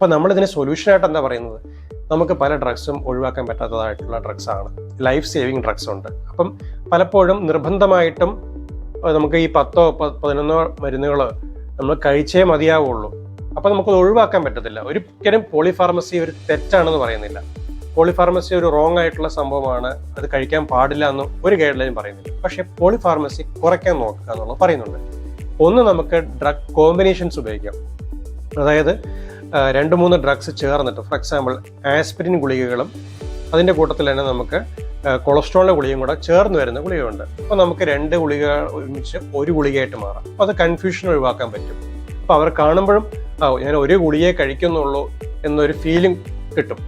അപ്പോൾ നമ്മളിതിന് സൊല്യൂഷനായിട്ട് എന്താ പറയുന്നത്? നമുക്ക് പല ഡ്രഗ്സും ഒഴിവാക്കാൻ പറ്റാത്തതായിട്ടുള്ള ഡ്രഗ്സ് ആണ്. ലൈഫ് സേവിങ് ഡ്രഗ്സ് ഉണ്ട്. അപ്പം പലപ്പോഴും നിർബന്ധമായിട്ടും നമുക്ക് ഈ പത്തോ പതിനൊന്നോ മരുന്നുകൾ നമ്മൾ കഴിച്ചേ മതിയാവുള്ളൂ. അപ്പം നമുക്കത് ഒഴിവാക്കാൻ പറ്റത്തില്ല. ഒരിക്കലും പോളിഫാർമസി ഒരു തെറ്റാണെന്ന് പറയുന്നില്ല. പോളിഫാർമസി ഒരു റോങ് ആയിട്ടുള്ള സംഭവമാണ്. അത് കഴിക്കാൻ പാടില്ല എന്ന് ഒരു ഗൈഡ് ലൈൻ പറയുന്നില്ല. പക്ഷേ പോളിഫാർമസി കുറയ്ക്കാൻ നോക്കുക എന്നുള്ളത് പറയുന്നുണ്ട്. ഒന്ന് നമുക്ക് ഡ്രഗ് കോമ്പിനേഷൻസ് ഉപയോഗിക്കാം. അതായത് രണ്ട് മൂന്ന് ഡ്രഗ്സ് ചേർന്നിട്ട് ഫോർ എക്സാമ്പിൾ ആസ്പിരിൻ ഗുളികകളും അതിന്റെ കൂട്ടത്തിൽ തന്നെ നമുക്ക് കൊളസ്ട്രോളിന്റെ ഗുളികയും കൂടെ ചേർന്ന് വരുന്ന ഗുളികയുണ്ട്. അപ്പോൾ നമുക്ക് രണ്ട് ഗുളിക ഒരുമിച്ച് ഒരു ഗുളികയായിട്ട് മാറാം. അപ്പോൾ അത് കൺഫ്യൂഷൻ ഒഴിവാക്കാൻ പറ്റും. അപ്പോൾ അവർ കാണുമ്പോഴും ആ ഞാൻ ഒരു ഗുളികയെ കഴിക്കുന്നുള്ളൂ എന്നൊരു ഫീലിംഗ് കിട്ടും.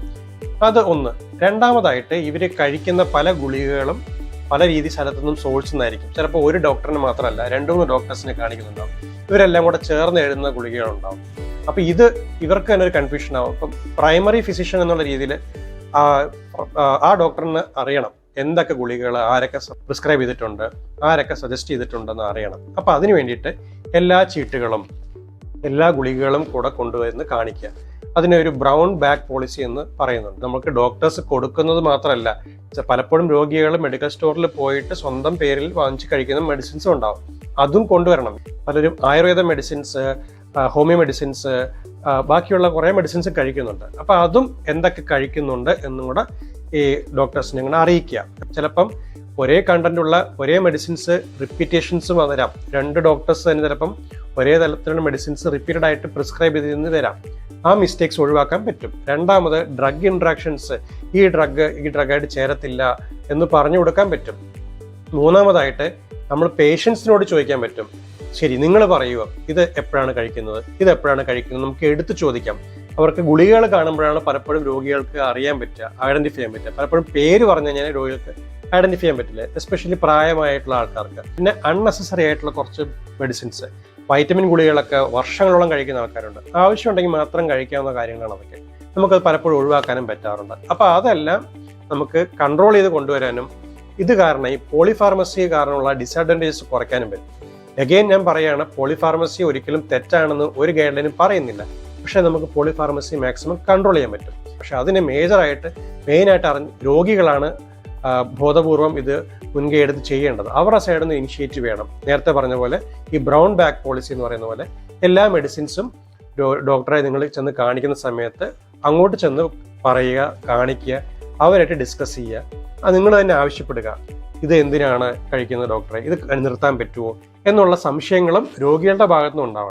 അത് ഒന്ന്. രണ്ടാമതായിട്ട് ഇവർ കഴിക്കുന്ന പല ഗുളികകളും പല രീതി സ്ഥലത്തു നിന്നും സോഴ്സ് നിന്നായിരിക്കും. ചിലപ്പോൾ ഒരു ഡോക്ടറിന് മാത്രമല്ല രണ്ടു മൂന്ന് ഡോക്ടേഴ്സിനെ കാണിക്കുന്നുണ്ടാവും. ഇവരെല്ലാം കൂടെ ചേർന്ന് എഴുതുന്ന ഗുളികകളുണ്ടാവും. അപ്പൊ ഇത് ഇവർക്ക് തന്നെ ഒരു കൺഫ്യൂഷൻ ആവും. അപ്പം പ്രൈമറി ഫിസിഷ്യൻ എന്നുള്ള രീതിയിൽ ആ ഡോക്ടറിന് അറിയണം എന്തൊക്കെ ഗുളികകൾ ആരൊക്കെ പ്രിസ്ക്രൈബ് ചെയ്തിട്ടുണ്ട് ആരൊക്കെ സജസ്റ്റ് ചെയ്തിട്ടുണ്ടെന്ന് അറിയണം. അപ്പൊ അതിന് വേണ്ടിയിട്ട് എല്ലാ ചീട്ടുകളും എല്ലാ ഗുളികകളും കൂടെ കൊണ്ടുവരുന്ന കാണിക്കുക. അതിനെ ഒരു ബ്രൗൺ ബാഗ് പോളിസി എന്ന് പറയുന്നുണ്ട്. നമുക്ക് ഡോക്ടേഴ്സ് കൊടുക്കുന്നത് മാത്രമല്ല പലപ്പോഴും രോഗികൾ മെഡിക്കൽ സ്റ്റോറിൽ പോയിട്ട് സ്വന്തം പേരിൽ വാങ്ങിച്ച് കഴിക്കുന്ന മെഡിസിൻസും ഉണ്ടാവും. അതും കൊണ്ടുവരണം. പലരും ആയുർവേദ മെഡിസിൻസ് ഹോമിയോ മെഡിസിൻസ് ബാക്കിയുള്ള കുറേ മെഡിസിൻസ് കഴിക്കുന്നുണ്ട്. അപ്പോൾ അതും എന്തൊക്കെ കഴിക്കുന്നുണ്ട് എന്നും കൂടെ ഈ ഡോക്ടേഴ്സിനെ ഇങ്ങനെ അറിയിക്കുക. ചിലപ്പം ഒരേ കണ്ടന്റുള്ള ഉള്ള ഒരേ മെഡിസിൻസ് റിപ്പീറ്റേഷൻസും വരാം രണ്ട് ഡോക്ടേഴ്സ് തന്നെ ചിലപ്പം ഒരേ തലത്തിലുള്ള മെഡിസിൻസ് റിപ്പീറ്റഡ് ആയിട്ട് പ്രിസ്ക്രൈബ് ചെയ്ത് തരാം. ആ മിസ്റ്റേക്സ് ഒഴിവാക്കാൻ പറ്റും. രണ്ടാമത് ഡ്രഗ് ഇൻട്രാക്ഷൻസ്. ഈ ഡ്രഗ് ഈ ഡ്രഗായിട്ട് ചേരത്തില്ല എന്ന് പറഞ്ഞു കൊടുക്കാൻ പറ്റും. മൂന്നാമതായിട്ട് നമ്മൾ പേഷ്യൻസിനോട് ചോദിക്കാൻ പറ്റും. ശരി നിങ്ങൾ പറയുക. ഇത് എപ്പോഴാണ് കഴിക്കുന്നത്? ഇത് എപ്പോഴാണ് കഴിക്കുന്നത്? നമുക്ക് എടുത്തു ചോദിക്കാം. അവർക്ക് ഗുളികകൾ കാണുമ്പോഴാണ് പലപ്പോഴും രോഗികൾക്ക് അറിയാൻ പറ്റുക ഐഡന്റിഫൈ ചെയ്യാൻ പറ്റുക. പലപ്പോഴും പേര് പറഞ്ഞു കഴിഞ്ഞാൽ രോഗികൾക്ക് ഐഡന്റിഫൈ ചെയ്യാൻ പറ്റില്ല എസ്പെഷ്യലി പ്രായമായിട്ടുള്ള ആൾക്കാർക്ക്. പിന്നെ അൺനെസസറി ആയിട്ടുള്ള കുറച്ച് മെഡിസിൻസ് വൈറ്റമിൻ ഗുളികളൊക്കെ വർഷങ്ങളോളം കഴിക്കുന്ന ആൾക്കാരുണ്ട്. ആവശ്യമുണ്ടെങ്കിൽ മാത്രം കഴിക്കാവുന്ന കാര്യങ്ങളാണ് അതൊക്കെ. നമുക്കത് പലപ്പോഴും ഒഴിവാക്കാനും പറ്റാറുണ്ട്. അപ്പോൾ അതെല്ലാം നമുക്ക് കൺട്രോൾ ചെയ്ത് കൊണ്ടുവരാനും ഇത് കാരണം ഈ പോളിഫാർമസി കാരണമുള്ള ഡിസഡ്വാന്റേജസ് കുറയ്ക്കാനും പറ്റും. എഗെയിൻ ഞാൻ പറയുകയാണ് പോളിഫാർമസി ഒരിക്കലും തെറ്റാണെന്ന് ഒരു ഗൈഡ് ലൈനും പറയുന്നില്ല. പക്ഷേ നമുക്ക് പോളിഫാർമസി മാക്സിമം കൺട്രോൾ ചെയ്യാൻ പറ്റും. പക്ഷെ അതിന് മേജറായിട്ട് മെയിനായിട്ട് അറിഞ്ഞ് രോഗികളാണ് ബോധപൂർവം ഇത് മുൻകൈ എടുത്ത് ചെയ്യേണ്ടത്. അവരുടെ സൈഡിൽ നിന്ന് ഇനിഷ്യേറ്റീവ് വേണം. നേരത്തെ പറഞ്ഞ പോലെ ഈ ബ്രൗൺ ബാക്ക് പോളിസി എന്ന് പറയുന്ന പോലെ എല്ലാ മെഡിസിൻസും ഡോക്ടറെ നിങ്ങൾ ചെന്ന് കാണിക്കുന്ന സമയത്ത് അങ്ങോട്ട് ചെന്ന് പറയുക കാണിക്കുക അവരായിട്ട് ഡിസ്കസ് ചെയ്യുക. അത് നിങ്ങൾ തന്നെ ആവശ്യപ്പെടുക. ഇത് എന്തിനാണ് കഴിക്കുന്നത് ഡോക്ടറെ? ഇത് നിർത്താൻ പറ്റുമോ? എന്നുള്ള സംശയങ്ങളും രോഗികളുടെ ഭാഗത്തുനിന്ന് ഉണ്ടാവണം